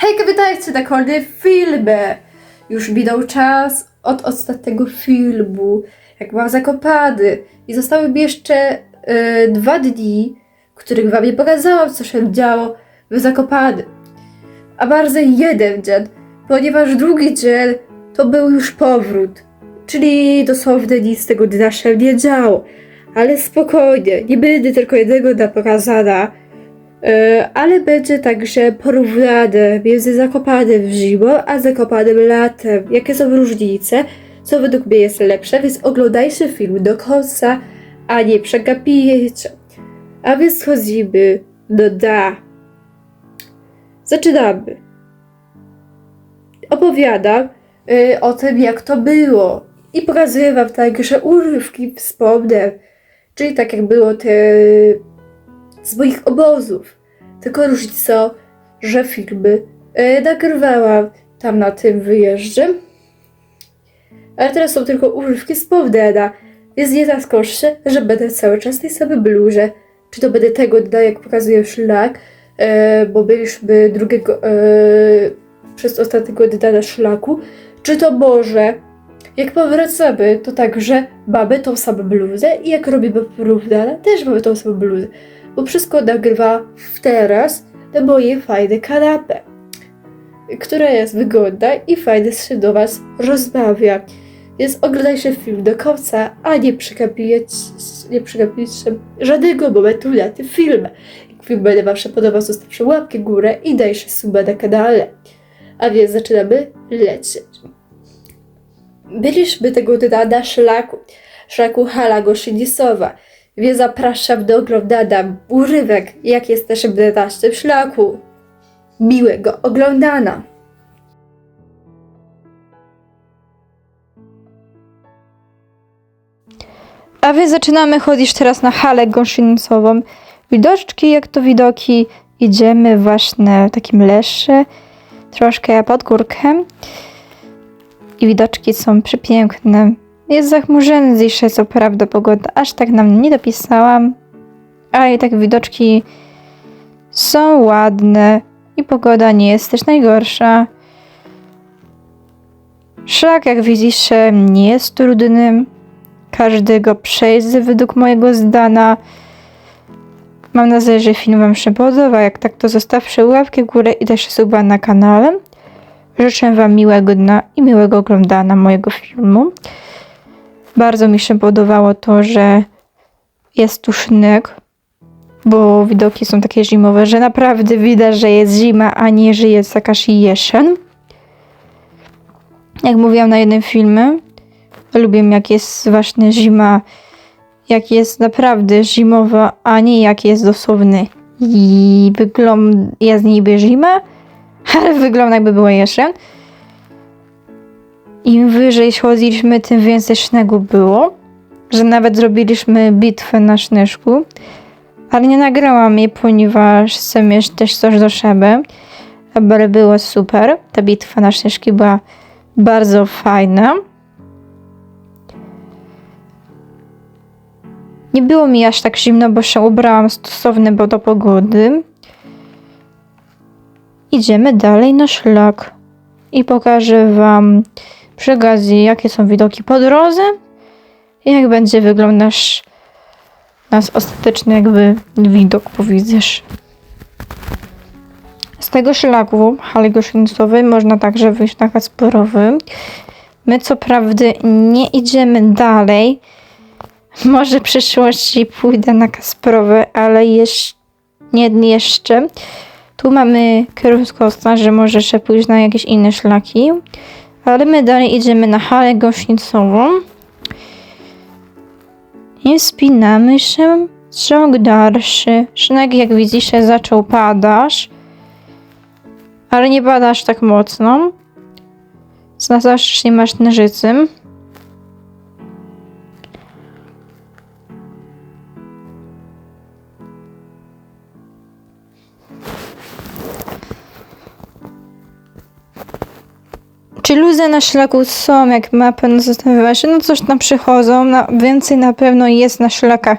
Hejka, witajcie na kolejnym filmie! Już minął czas od ostatniego filmu, jak byłam zakopany. I zostały mi jeszcze e, dwa dni, których wam nie pokazałam, co się działo w Zakopany. A bardzo jeden dzień, ponieważ drugi dzień to był już powrót. Czyli dosłownie nic tego dnia się nie działo. Ale spokojnie, nie będę tylko jednego dnia pokazana. E, ale będzie także porównane między Zakopanem zimą a Zakopanem latem. Jakie są różnice, co według mnie jest lepsze, więc oglądajcie film do końca, a nie przegapijcie. A więc schodzimy do da. Zaczynamy. Opowiadam y, o tym, jak to było. I pokazuję wam także urywki wspomnę. Czyli tak jak było te z moich obozów. Tylko różnica, że filmy e, tam na tym wyjeździe. Ale teraz są tylko urywki z Powdena, więc nie zaskoczcie, że będę cały czas tej samej bluzie. Czy to będę tego dnia, jak pokazuję szlak, e, bo byliśmy drugiego, e, przez ostatniego dnia na szlaku, czy to może, jak powracamy, to także mamy tą samą bluzę i jak robimy porównania, też mamy tą samą bluzę bo wszystko nagrywa w teraz na mojej fajnej kanapie, która jest wygodna i fajnie się do Was rozmawia. Więc oglądajcie film do końca, a nie przegapijcie, nie przegapijcie żadnego momentu na tym filmie. Jak film będzie Wam się podobał, zostawcie łapkę górę i dajcie suba na kanale. A więc zaczynamy lecieć. Byliśmy tego dnia na szlaku, szlaku Hala Goszynisowa, więc zapraszam do oglądania urywek, jak jesteśmy na tym szlaku. Miłego oglądania! A więc zaczynamy chodzić teraz na halę gąsienicową. Widoczki, jak to widoki, idziemy właśnie w takim lesie, troszkę pod górkę. I widoczki są przepiękne. Jest zachmurzony dzisiaj, co prawda, pogoda aż tak nam nie dopisałam, ale i tak widoczki są ładne i pogoda nie jest też najgorsza. Szlak, jak widzicie, nie jest trudny. Każdy go przejdzie według mojego zdania. Mam nadzieję, że film Wam się podoba. Jak tak, to zostawcie łapkę w górę i też suba na kanale. Życzę Wam miłego dnia i miłego oglądania mojego filmu. Bardzo mi się podobało to, że jest tu śnieg, bo widoki są takie zimowe, że naprawdę widać, że jest zima, a nie, że jest jakaś jesień. Jak mówiłam na jednym filmie, lubię jak jest właśnie zima, jak jest naprawdę zimowa, a nie jak jest dosłowny i wygląda, jest niby zima, ale wygląda jakby była jesień. Im wyżej chodziliśmy, tym więcej śniegu było, że nawet zrobiliśmy bitwę na śnieżku, ale nie nagrałam jej, ponieważ chcę mieć też coś do siebie, ale było super. Ta bitwa na śnieżki była bardzo fajna. Nie było mi aż tak zimno, bo się ubrałam stosownie do pogody. Idziemy dalej na szlak i pokażę Wam przy okazji, jakie są widoki po drodze i jak będzie wyglądać nas ostateczny jakby widok, powiedzesz. Z tego szlaku hali goszynicowej można także wyjść na Kacporowy. My co prawda nie idziemy dalej. Może w przyszłości pójdę na Kasprowe, ale jeszcze nie jeszcze. Tu mamy kierunkowskaz, że może się pójść na jakieś inne szlaki. Ale my dalej idziemy na halę gośnicową. I spinamy się. Ciąg dalszy. Śnieg, jak widzicie, zaczął padać. Ale nie pada aż tak mocno. Na zawsze nie masz nożycy. Czy luzy na szlaku są, jak mapę no zastanawiała się, no coś tam przychodzą, na, więcej na pewno jest na szlakach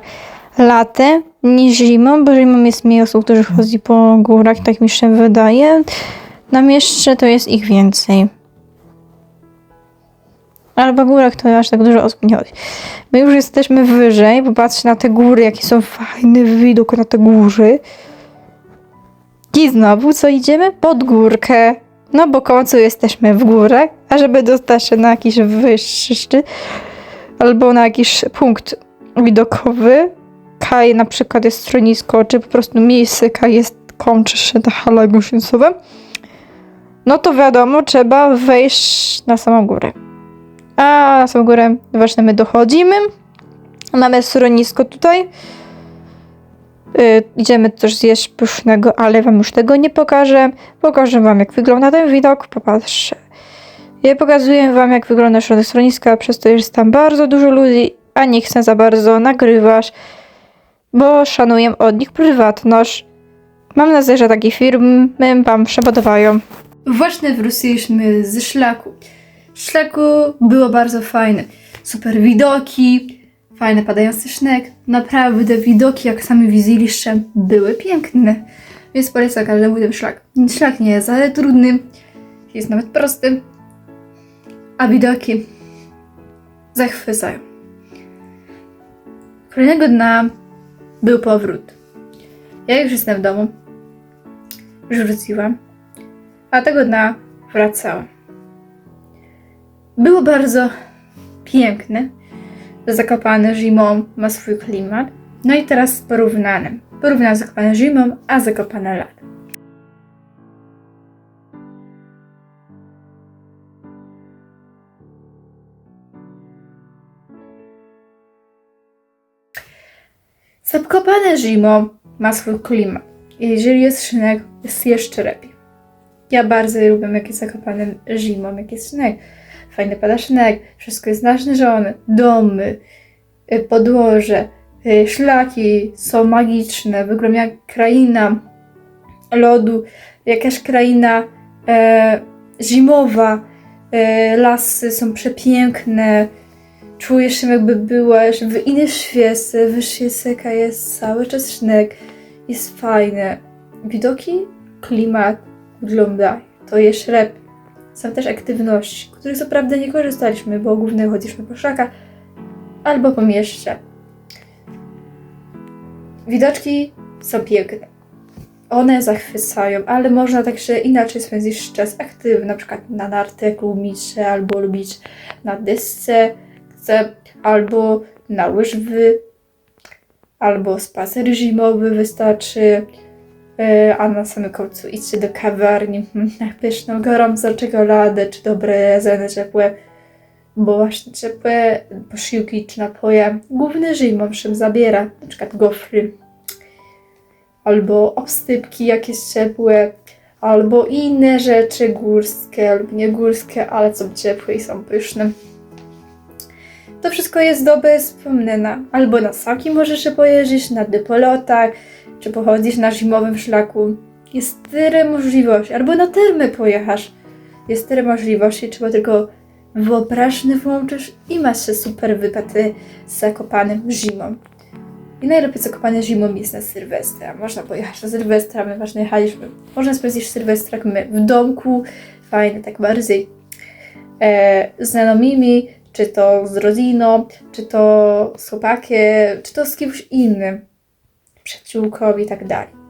latem niż zimą, bo zimą jest mniej osób, którzy chodzi po górach, tak mi się wydaje. Nam jeszcze to jest ich więcej. Ale w górach to aż tak dużo osób nie chodzi. My już jesteśmy wyżej, popatrzcie na te góry, jaki są fajny widok na te góry. I znowu co idziemy? Pod górkę. No bo końcu jesteśmy w górach, a żeby dostać się na jakiś wyższy szczyt albo na jakiś punkt widokowy, kaj na przykład jest schronisko, czy po prostu miejsce, kaj jest, kończy się ta hala gąsieńcowa, no to wiadomo, trzeba wejść na samą górę. A na samą górę właśnie my dochodzimy. Mamy schronisko tutaj. Y, idziemy też zjeść pysznego, ale wam już tego nie pokażę. Pokażę wam, jak wygląda ten widok. Popatrzcie. Ja pokazuję wam, jak wygląda środek schroniska, przez to jest tam bardzo dużo ludzi, a nie chcę za bardzo nagrywać, bo szanuję od nich prywatność. Mam nadzieję, że takie firmy wam przepodobają. Właśnie wróciliśmy z szlaku. Szlaku było bardzo fajne. Super widoki, fajny padający śnieg. Naprawdę widoki, jak sami widzieliście, były piękne. Więc polecam każdemu ten szlak. Szlak nie jest ale trudny, jest nawet prosty, a widoki zachwycają. Kolejnego dnia był powrót. Ja już jestem w domu. Już wróciłam a tego dnia wracałam. Było bardzo piękne. Zakopane zimą ma swój klimat. No i teraz porównane. Porównam Zakopane zimą, a Zakopane latem. Zakopane zimą ma swój klimat. Jeżeli jest śnieg, jest jeszcze lepiej. Ja bardzo lubię, jak jest zakopane zimą, jak jest śnieg. Fajny śnieg, wszystko jest naśnieżone, domy, y, podłoże, y, szlaki są magiczne, wygląda jak kraina lodu, jakaś kraina e, zimowa, e, lasy są przepiękne, czujesz się jakby byłaś w innym świecie, wyższy seka jest cały czas śnieg, jest fajne. Widoki, klimat, wygląda. To jest lepiej. Są też aktywności, których co prawda nie korzystaliśmy, bo głównie chodziliśmy po szlakach albo po mieście. Widoczki są piękne. One zachwycają, ale można także inaczej spędzić czas aktywny, na przykład na nartach lubić albo lubić na desce, albo na łyżwy, albo spacer zimowy wystarczy. E, a na samym końcu idźcie do kawiarni mm, na pyszną, gorącą czekoladę, czy dobre jedzenie ciepłe, bo właśnie ciepłe posiłki czy napoje główny zimą czym zabiera, na przykład gofry, albo obstypki jakieś ciepłe, albo inne rzeczy górskie lub nie górskie, ale są ciepłe i są pyszne. To wszystko jest dobre wspomnienia. Albo na saki możesz się pojeździć, na dypolotach, czy pochodzisz na zimowym szlaku. Jest tyle możliwości. Albo na termy pojechasz. Jest tyle możliwości, trzeba tylko wyobraźnię włączysz i masz się super wypady z Zakopanem zimą. I najlepiej Zakopane zimą jest na Sylwestra. Można pojechać na Sylwestra, my właśnie jechaliśmy. Można spędzić Sylwestra my w domku, fajnie, tak bardziej e, znajomymi, czy to z rodziną, czy to z chłopakiem, czy to z kimś innym przyjaciółką i tak dalej.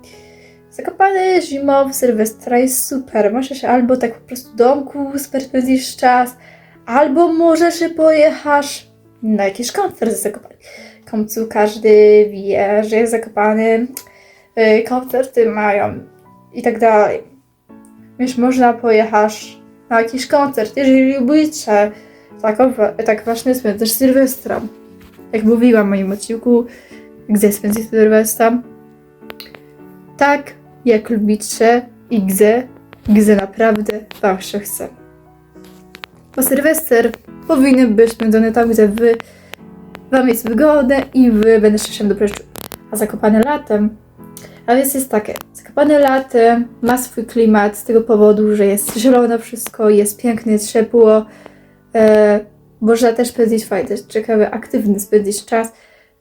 Zakopane zimowy Sylwestra jest super. Możesz albo tak po prostu domku spędzisz czas, albo możesz pojechasz na jakiś koncert zakopany. W końcu każdy wie, że jest zakopany, y, koncerty mają i tak dalej. Więc można pojechać na jakiś koncert, jeżeli lubicie taką, tak właśnie spędzisz Sylwestra. Jak mówiłam w moim odcinku, gdzie spędzić Sylwestra. Tak, jak lubicie i gdzie, gdzie naprawdę wam się chce. Bo Sylwester powinien być spędzony tam, gdzie wy wam jest wygodne i wy będziecie się dobrze czuć. A Zakopane latem, a więc jest takie, Zakopane latem ma swój klimat z tego powodu, że jest zielone wszystko, jest pięknie, ciepło, e, można też spędzić fajny, ciekawy, aktywny spędzić czas,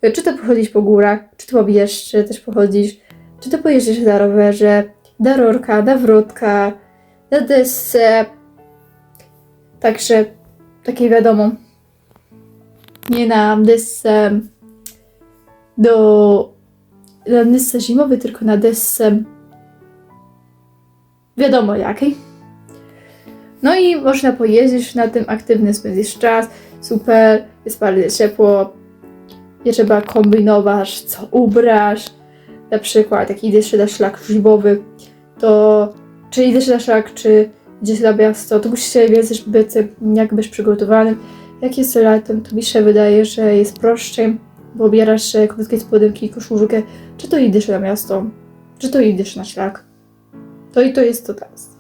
czy to pochodzić po górach, czy to pobierz, czy też pochodzić, czy to pojeździć na rowerze, na rurka, na wrotka, na desce. Także takie wiadomo. Nie na desce do na desce zimowej, tylko na desce wiadomo jakiej. No i można pojeździć na tym aktywny spędzić czas. Super, jest bardzo ciepło. Nie trzeba kombinować, co ubrasz. Na przykład, jak idziesz na szlak zimowy, to czy idziesz na szlak, czy idziesz na miasto, to musisz wiedzieć, być jakbyś przygotowany. Jak jest latem, to mi się wydaje, że jest prościej, bo ubierasz e, krótkie spodenki i koszulkę, czy to idziesz na miasto, czy to idziesz na szlak. To i to jest to teraz.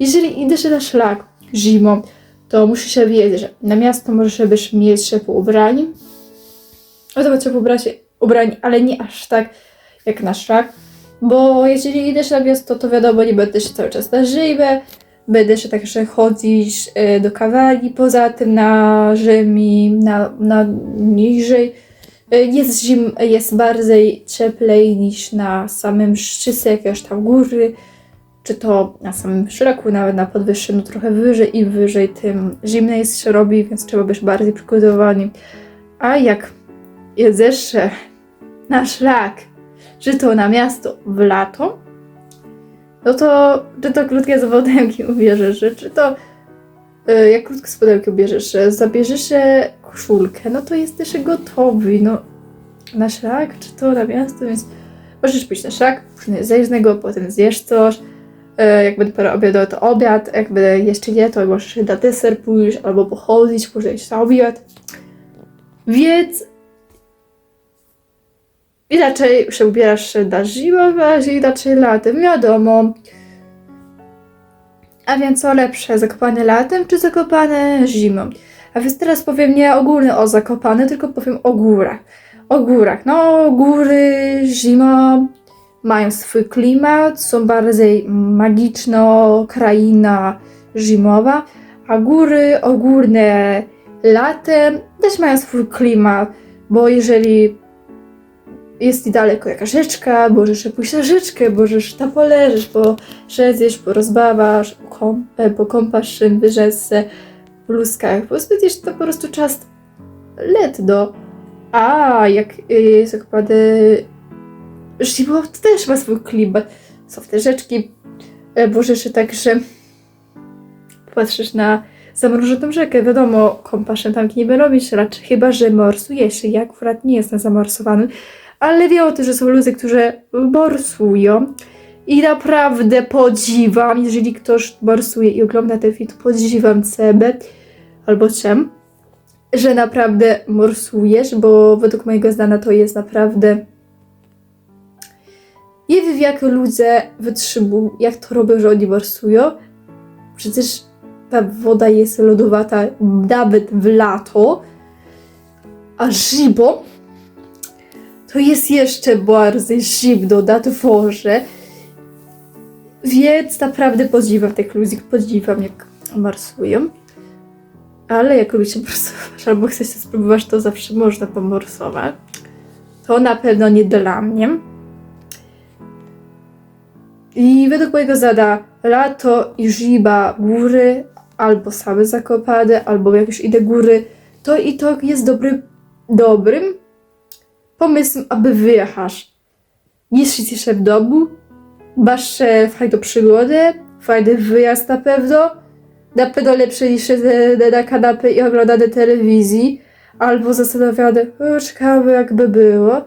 Jeżeli idziesz na szlak zimą, to musisz się wiedzieć, że na miasto możesz być mieć ciepło ubrani. To ciepło ubrać ubrań, ale nie aż tak jak na szlak. Bo jeżeli idziesz na miasto, to wiadomo, nie będę się cały czas na zimę, będę się także chodzić e, do kawarii, poza tym na ziemi, na, na niżej. E, Jest zim, jest bardziej cieplej niż na samym szczycie jakiegoś tam góry, czy to na samym szlaku, nawet na podwyższeniu trochę wyżej i wyżej, tym zimniej się robi, więc trzeba być bardziej przygotowani. A jak jedziesz e, na szlak, czy to na miasto w lato, no to czy to krótkie spodenki ubierzesz, czy to y, jak krótkie spodenki ubierzesz, zabierzesz e, koszulkę, no to jesteś gotowy, no. Na szlak, czy to na miasto, więc możesz pójść na szlak, później zejść z niego, potem zjesz coś, e, jak będę pora obiadu, to obiad, jak będę jeszcze nie, to możesz na deser pójść, albo pochodzić, później na obiad. Więc inaczej się ubierasz na zimowe, a inaczej latem, wiadomo. A więc co lepsze, zakopane latem czy zakopane zimą? A więc teraz powiem nie ogólnie o zakopane, tylko powiem o górach. O górach. No, góry zimą mają swój klimat, są bardziej magiczno kraina zimowa, a góry ogólne latem też mają swój klimat, bo jeżeli jest i daleko jakaś rzeczka, możesz pójść na rzeczkę, możesz tam poleżeć, bo szedziesz, porozbawasz, pokąp- pokąpasz się w w pluskach, bo spędzisz to po prostu czas letno. A jak y, zakłady zimą, to też ma swój klimat. Są te rzeczki, e, możesz także patrzysz na zamrożoną rzekę, wiadomo, kąpasz się tam nie robisz raczej, chyba że morsujesz się, jak akurat nie jestem zamorsowany, ale wiem tym, że są ludzie, którzy morsują i naprawdę podziwam, jeżeli ktoś morsuje i ogląda ten film, podziwam ciebie albo cię, że naprawdę morsujesz, bo według mojego zdania to jest naprawdę nie wiem jak ludzie wytrzymują, jak to robią, że oni morsują. Przecież ta woda jest lodowata nawet w lato, a zimą to jest jeszcze bardziej zimno na dworze. Więc naprawdę podziwiam tych ludzi, podziwiam jak morsują. Ale jak lubicie morsować albo chcecie spróbować, to zawsze można pomorsować. To na pewno nie dla mnie. I według mojego zada lato i zima góry, albo same zakopane, albo jakieś inne góry, to i to jest dobry, dobrym pomysłem, aby wyjechać. Siedzisz się w domu, masz e, fajną przygodę, fajny wyjazd na pewno, na pewno lepsze niż siedzenie na kanapie i oglądanie telewizji, albo zastanawiane, o, ciekawe jakby było.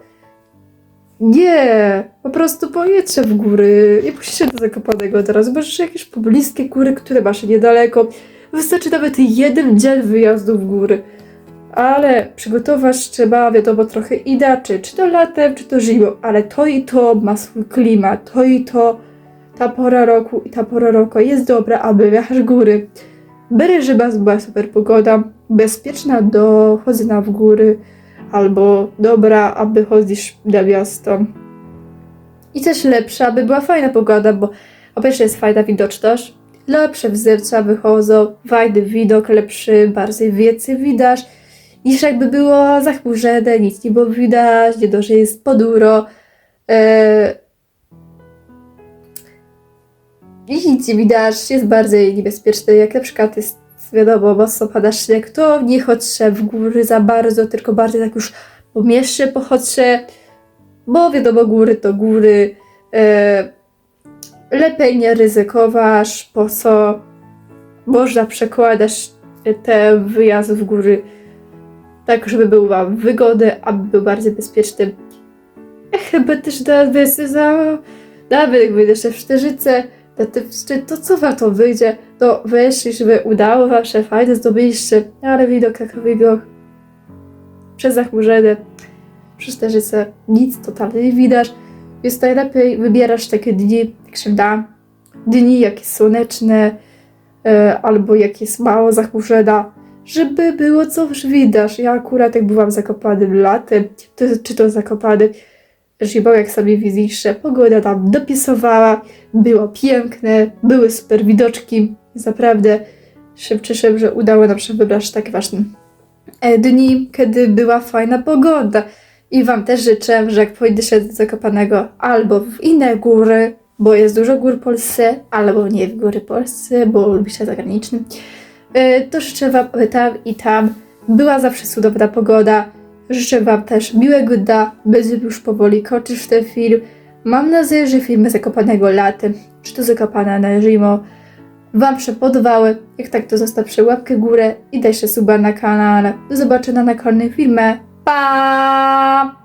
Nie, po prostu pojedźcie w góry, nie musicie do Zakopanego teraz, masz jakieś pobliskie góry, które masz niedaleko. Wystarczy nawet jeden dzień wyjazdu w góry. Ale przygotować trzeba, wiadomo, trochę inaczej, czy to latem, czy to zimą, ale to i to ma swój klimat, to i to, ta pora roku i ta pora roku jest dobra, aby wjechać góry. Byle, żeby była super pogoda, bezpieczna do chodzenia w góry, albo dobra, aby chodzić na miasto. I też lepsza, aby była fajna pogoda, bo po pierwsze jest fajna widoczność, lepsze wzorca wychodzą, fajny widok, lepszy, bardziej więcej widać, niż jakby było zachmurzone, nic nie było widać, nie dość, że jest poduro. E... i nic nie widać, jest bardzo niebezpieczny, jak na przykład jest wiadomo, mocno pada śnieg, to nie chodźcie w góry za bardzo, tylko bardziej tak już po mieście pochodźcie, bo wiadomo, góry to góry, e, lepiej nie ryzykować, po co? Można przekładać te wyjazdy w góry tak, żeby był Wam wygodny, aby był bardziej bezpieczny. Ja chyba też nawet za... Nawet jak wyjdę jeszcze w Szterzyce, to, to, to co Wam to wyjdzie, to weź, żeby udało Wam się fajne zdobyliście, ale widok widok przez zachmurzenie, przez Szterzyce nic totalnie nie widać, więc najlepiej wybierasz takie dni, jak się da, dni jakie słoneczne, e, albo jak jest mało zachmurzona, żeby było coś widać. Ja akurat jak byłam zakopanym latem, to, czy to zakopany zimą, jak sobie widzicie, pogoda tam dopisowała, było piękne, były super widoczki. Naprawdę się cieszę, że udało nam się wybrać takie właśnie e, dni, kiedy była fajna pogoda. I Wam też życzę, że jak pójdziecie do Zakopanego albo w inne góry, bo jest dużo gór w Polsce, albo nie w góry Polsce, bo lubicie zagranicznym, to życzę Wam aby tam i tam była zawsze cudowna pogoda. Życzę Wam też miłego dnia, będzie już powoli kończyć ten film. Mam nadzieję, że filmy Zakopanego latem, czy to Zakopane na zimą, Wam się podobały. Jak tak, to zostawcie łapkę górę i dajcie suba na kanale. Do zobaczenia na kolejnym filmie. Pa!